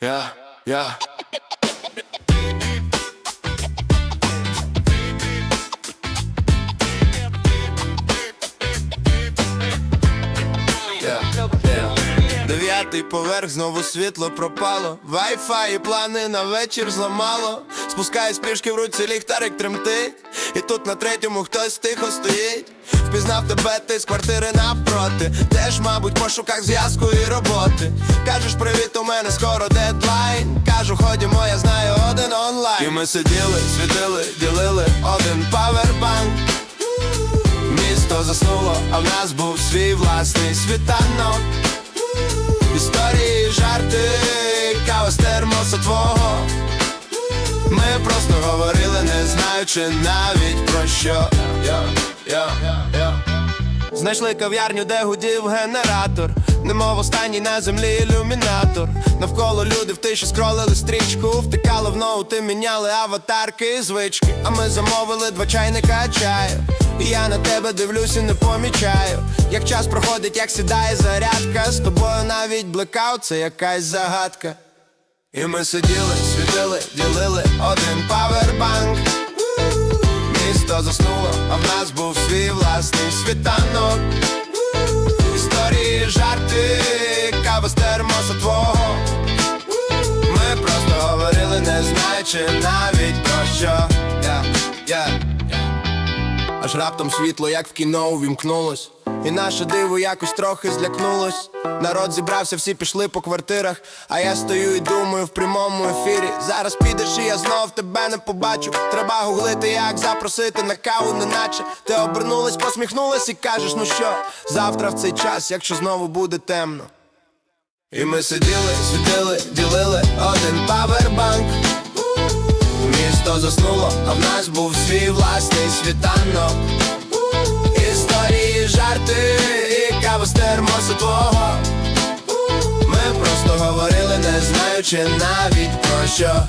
Yeah, yeah. Дев'ятий поверх, знову світло пропало. Вай-фай і плани на вечір зламало. Спускаюсь пішки в руці, ліхтарик тремтить. І тут на третьому хтось тихо стоїть. Впізнав тебе ти з квартири напроти. Теж, мабуть, пошуках зв'язку і роботи. Кажеш, привіт, у мене скоро дедлайн. Кажу, ходімо, я знаю один онлайн. І ми сиділи, світили, ділили один павербанк. Місто заснуло, а в нас був свій власний світанок Історії, жарти, кава з термоса твого знаючи навіть про що. Йо, йо, йо. Знайшли кав'ярню, де гудів генератор. Немов останній на землі ілюмінатор. Навколо люди в тиші скролили стрічку. Втикали в ноути, міняли аватарки і звички. А ми замовили два чайника чаю. І я на тебе дивлюсь і не помічаю. Як час проходить, як сідає зарядка. З тобою навіть блекаут, це якась загадка. І ми сиділи, світили, ділили один павербанк Місто заснуло, а в нас був свій власний світанок. Історії, жарти, кава з термоса твого. Ми просто говорили, не знаючи навіть про що. Yeah, yeah. Аж раптом світло, як в кіно, увімкнулось І наше диво якось трохи злякнулось. Народ зібрався, всі пішли по квартирах. А я стою і думаю в прямому ефірі. Зараз підеш і я знов тебе не побачу. Треба гуглити, як запросити на каву, неначе. Ти обернулась, посміхнулась і кажеш, ну що Завтра в цей час, якщо знову буде темно І ми сиділи, світили, ділили один павербанк. Місто заснуло, а в нас був свій власний світанок жарти і кава з термосу твого. Ми просто говорили, не знаючи навіть про що